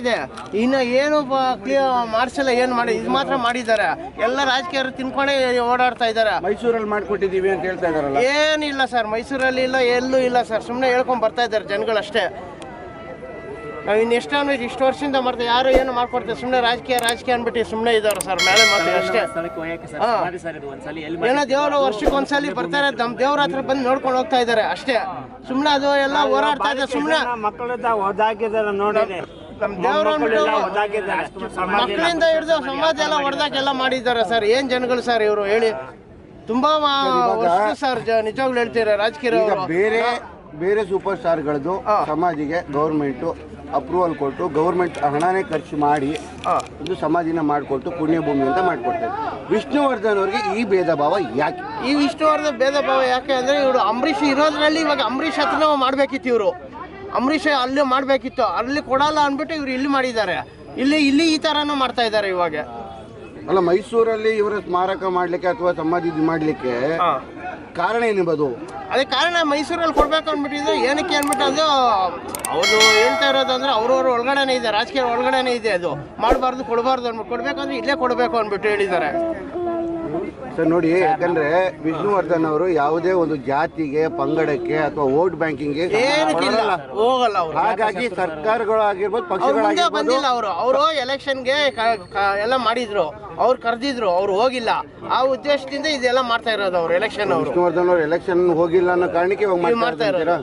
ಇದೆ. ಇನ್ನು ಏನು ಮಾಡಿಸಲ್ಲ ಏನು ಮಾಡಿ ಇದು ಮಾತ್ರ ಮಾಡಿದ್ದಾರೆ. ಎಲ್ಲ ರಾಜಕೀಯರು ತಿನ್ಕೊಂಡೇ ಓಡಾಡ್ತಾ ಇದ್ದಾರೆ. ಮೈಸೂರಲ್ಲಿ ಮಾಡ್ಕೊಟ್ಟಿದೀವಿ ಅಂತ ಹೇಳ್ತಾ ಇದಾರಲ್ಲ ಏನಿಲ್ಲ ಸರ್ ಮೈಸೂರಲ್ಲಿ ಇಲ್ಲ ಎಲ್ಲೂ ಇಲ್ಲ ಸರ್. ಸುಮ್ಮನೆ ಹೇಳ್ಕೊಂಡು ಬರ್ತಾ ಇದ್ದಾರೆ ಜನಗಳು ಅಷ್ಟೇ. ನಾವು ಇನ್ನು ಎಷ್ಟು ಅಂದ್ರೆ ಇಷ್ಟು ವರ್ಷದಿಂದ ಮಾಡ್ತಾ ಯಾರು ಏನು ಮಾಡ್ಕೊಡ್ತಾರೆ? ಸುಮ್ಮನೆ ರಾಜಕೀಯ ರಾಜಕೀಯ ಅನ್ಬಿಟ್ಟು ಸುಮ್ಮನೆ ಇದ್ದಾರೆ ಸರ್ ಮೇಲೆ ಮಾತು ಅಷ್ಟೇ. ಸ್ಥಳಕ್ಕೆ ಸರ್? ಹಾ. ಸರ್ ಇದು ಒಂದ್ಸಲಿ ಎಲ್ಲಿ ಏನೋ ದೇವರು ವರ್ಷಕ್ಕೆ ಒಂದ್ಸಲಿ ಬರ್ತಾರೆ ನಮ್ಮ ದೇವ್ರ ಹತ್ರ ಬಂದು ನೋಡ್ಕೊಂಡು ಹೋಗ್ತಾ ಇದ್ದಾರೆ ಅಷ್ಟೇ. ಸುಮ್ಮನೆ ಅದು ಎಲ್ಲ ಹೋರಾಡ್ತಾ ಇದೆ ಸುಮ್ಮನೆ ಮಕ್ಕಳಿಂದ ಒದಾಕಿದಾರೆ ಮಕ್ಕಳಿಂದ ಹಿಡಿದು ಸಮಾಜ ಎಲ್ಲ ಹೊಡೆದಾಕೆಲ್ಲ ಮಾಡಿದ್ದಾರೆ ಸರ್. ಏನ್ ಜನಗಳು ಸರ್ ಇವರು? ಹೇಳಿ. ತುಂಬಾ ವರ್ಷ ಸರ್ ನಿಜವಾಗ್ಲು ಹೇಳ್ತೀರ ರಾಜಕೀಯ ಬೇರೆ ಬೇರೆ ಸೂಪರ್ ಸ್ಟಾರ್ಗಳದ್ದು ಸಮಾಜಿಗೆ ಸಮಾಧಿಗೆ ಗೌರ್ಮೆಂಟ್ ಅಪ್ರೂವಲ್ ಕೊಟ್ಟು ಗೌರ್ಮೆಂಟ್ ಹಣನೇ ಖರ್ಚು ಮಾಡಿ ಇದು ಸಮಾಧಿನ ಮಾಡಿಕೊಟ್ಟು ಪುಣ್ಯಭೂಮಿ ಅಂತ ಮಾಡಿಕೊಡ್ತಾರೆ. ವಿಷ್ಣುವರ್ಧನ್ ಅವ್ರಿಗೆ ಈ ಭೇದ ಭಾವ ಯಾಕೆ? ಈ ವಿಷ್ಣುವರ್ಧನ್ ಭೇದ ಭಾವ ಯಾಕೆ ಅಂದ್ರೆ ಇವರು ಅಂಬರೀಷ್ ಇರೋದ್ರಲ್ಲಿ ಇವಾಗ ಅಂಬರೀಷ್ ಹತ್ರನೇ ಮಾಡ್ಬೇಕಿತ್ತು ಇವರು. ಅಂಬರೀಷ್ ಅಲ್ಲಿ ಮಾಡಬೇಕಿತ್ತು. ಅಲ್ಲಿ ಕೊಡಲ್ಲ ಅಂದ್ಬಿಟ್ಟು ಇವ್ರು ಇಲ್ಲಿ ಮಾಡಿದ್ದಾರೆ. ಇಲ್ಲಿ ಇಲ್ಲಿ ಈ ಥರನೂ ಮಾಡ್ತಾ ಇದ್ದಾರೆ ಇವಾಗ. ಅಲ್ಲ ಮೈಸೂರಲ್ಲಿ ಇವರ ಸ್ಮಾರಕ ಮಾಡ್ಲಿಕ್ಕೆ ಅಥವಾ ಸಮಾಧಿ ಇದು ಮಾಡ್ಲಿಕ್ಕೆ ಕಾರಣ ಏನಿರ್ಬೋದು ಅದೇ ಕಾರಣ ಮೈಸೂರಲ್ಲಿ ಕೊಡ್ಬೇಕು ಅಂದ್ಬಿಟ್ಟಿದ್ರೆ ಏನಕ್ಕೆ ಅಂದ್ಬಿಟ್ಟು ಅದು ಅವರು ಹೇಳ್ತಾ ಇರೋದು ಅಂದ್ರೆ ಅವ್ರವ್ರ ಒಳಗಡೆನೇ ಇದೆ ರಾಜಕೀಯ ಒಳಗಡೆನೇ ಇದೆ ಅದು. ಮಾಡಬಾರ್ದು ಕೊಡಬಾರ್ದು ಅಂದ್ಬಿಟ್ಟು ಕೊಡ್ಬೇಕಂದ್ರೆ ಇಲ್ಲೇ ಕೊಡಬೇಕು ಅಂದ್ಬಿಟ್ಟು ಹೇಳಿದ್ದಾರೆ. ಸರ್ ನೋಡಿ ಯಾಕಂದ್ರೆ ವಿಷ್ಣುವರ್ಧನ್ ಅವರು ಯಾವುದೇ ಒಂದು ಜಾತಿಗೆ ಪಂಗಡಕ್ಕೆ ಅಥವಾ ವೋಟ್ ಬ್ಯಾಂಕಿಂಗ್ಗೆ ಏನಕ್ಕಿಲ್ಲ ಹೋಗಲ್ಲ ಅವರು. ಹಾಗಾಗಿ ಸರ್ಕಾರಗಳಾಗಿರ್ಬೋದು ಪಕ್ಷಗಳಾಗಿರ್ಬೋದು ಬಂದಿಲ್ಲ ಅವರು. ಅವರು ಎಲೆಕ್ಷನ್ಗೆ ಎಲ್ಲ ಮಾಡಿದ್ರು. ಅವ್ರು ಕರೆದಿದ್ರು. ಅವ್ರು ಹೋಗಿಲ್ಲ. ಆ ಉದ್ದೇಶದಿಂದ ಇದೆಲ್ಲ ಮಾಡ್ತಾ ಇರೋದು ಅವ್ರು ಎಲೆಕ್ಷನ್ ಅವರು. ವಿಷ್ಣುವರ್ಧನ್ ಅವರು ಎಲೆಕ್ಷನ್ ಹೋಗಿಲ್ಲ ಅನ್ನೋ ಕಾರಣಕ್ಕೆ ಮಾಡ್ತಾ ಇರೋದು.